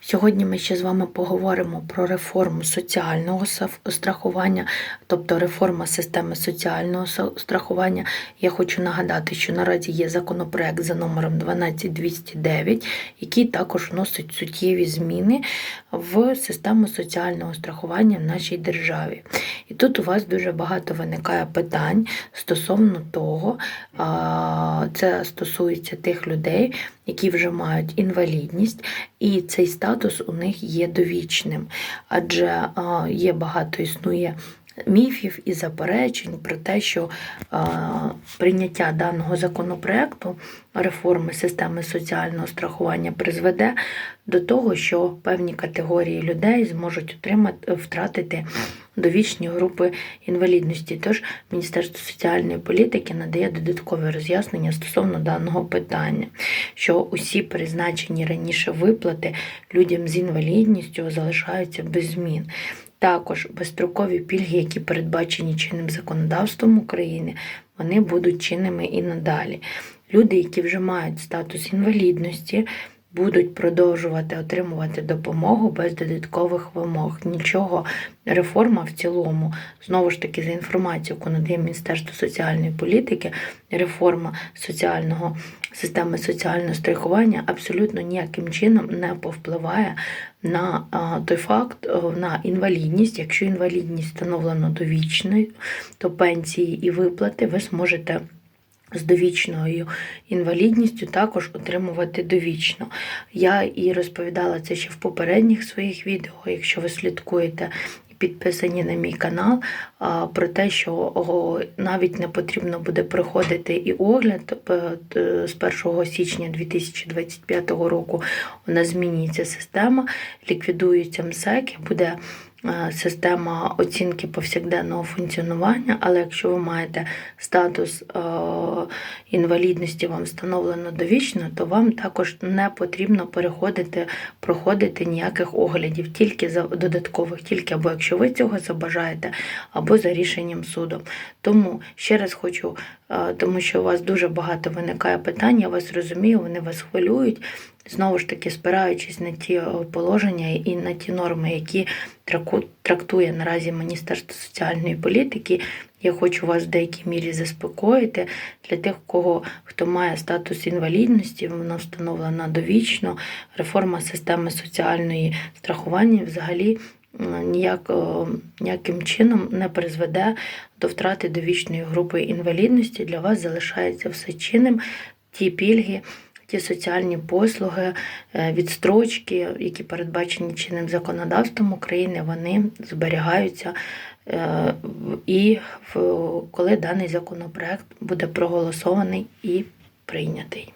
Сьогодні ми ще з вами поговоримо про реформу соціального страхування, тобто реформа системи соціального страхування. Я хочу нагадати, що наразі є законопроект за номером 12209, який також вносить суттєві зміни в систему соціального страхування в нашій державі. І тут у вас дуже багато виникає питань стосовно того, це стосується тих людей, які вже мають інвалідність, і цей статус у них є довічним, адже є багато існує. Міфів і заперечень про те, що а, прийняття даного законопроекту реформи системи соціального страхування призведе до того, що певні категорії людей зможуть отримати втратити довічні групи інвалідності. Тож Міністерство соціальної політики надає додаткове роз'яснення стосовно даного питання, що усі призначені раніше виплати людям з інвалідністю залишаються без змін. Також безстрокові пільги, які передбачені чинним законодавством України, вони будуть чинними і надалі. Люди, які вже мають статус інвалідності, будуть продовжувати отримувати допомогу без додаткових вимог. Нічого реформа в цілому, знову ж таки, за інформацією, яку надає Міністерство соціальної політики, реформа соціального системи соціального страхування абсолютно ніяким чином не повпливає на той факт, на інвалідність. Якщо інвалідність встановлено довічною, то пенсії і виплати ви зможете з довічною інвалідністю також отримувати довічно. Я і розповідала це ще в попередніх своїх відео, якщо ви слідкуєте. Підписані на мій канал про те, що навіть не потрібно буде проходити і огляд з 1 січня 2025 року. У нас змінюється система, ліквідується МСЕК, буде система оцінки повсякденного функціонування, але якщо ви маєте статус е, інвалідності, вам встановлено довічно, то вам також не потрібно переходити, проходити ніяких оглядів, тільки за додаткових, тільки або якщо ви цього забажаєте, або за рішенням суду. Тому ще раз хочу, е, тому що у вас дуже багато виникає питань, я вас розумію, вони вас хвилюють. Знову ж таки, спираючись на ті е, положення і на ті норми, які трактує наразі Міністерство соціальної політики, я хочу вас в деякій мірі заспокоїти для тих, кого хто має статус інвалідності, вона встановлена довічно. Реформа системи соціальної страхування взагалі ніяк, е, ніяким чином не призведе до втрати довічної групи інвалідності. Для вас залишається все чинним. Ті пільги, ті соціальні послуги, е, відстрочки, які передбачені чинним законодавством України, вони зберігаються. е, І коли даний законопроект буде проголосований і прийнятий.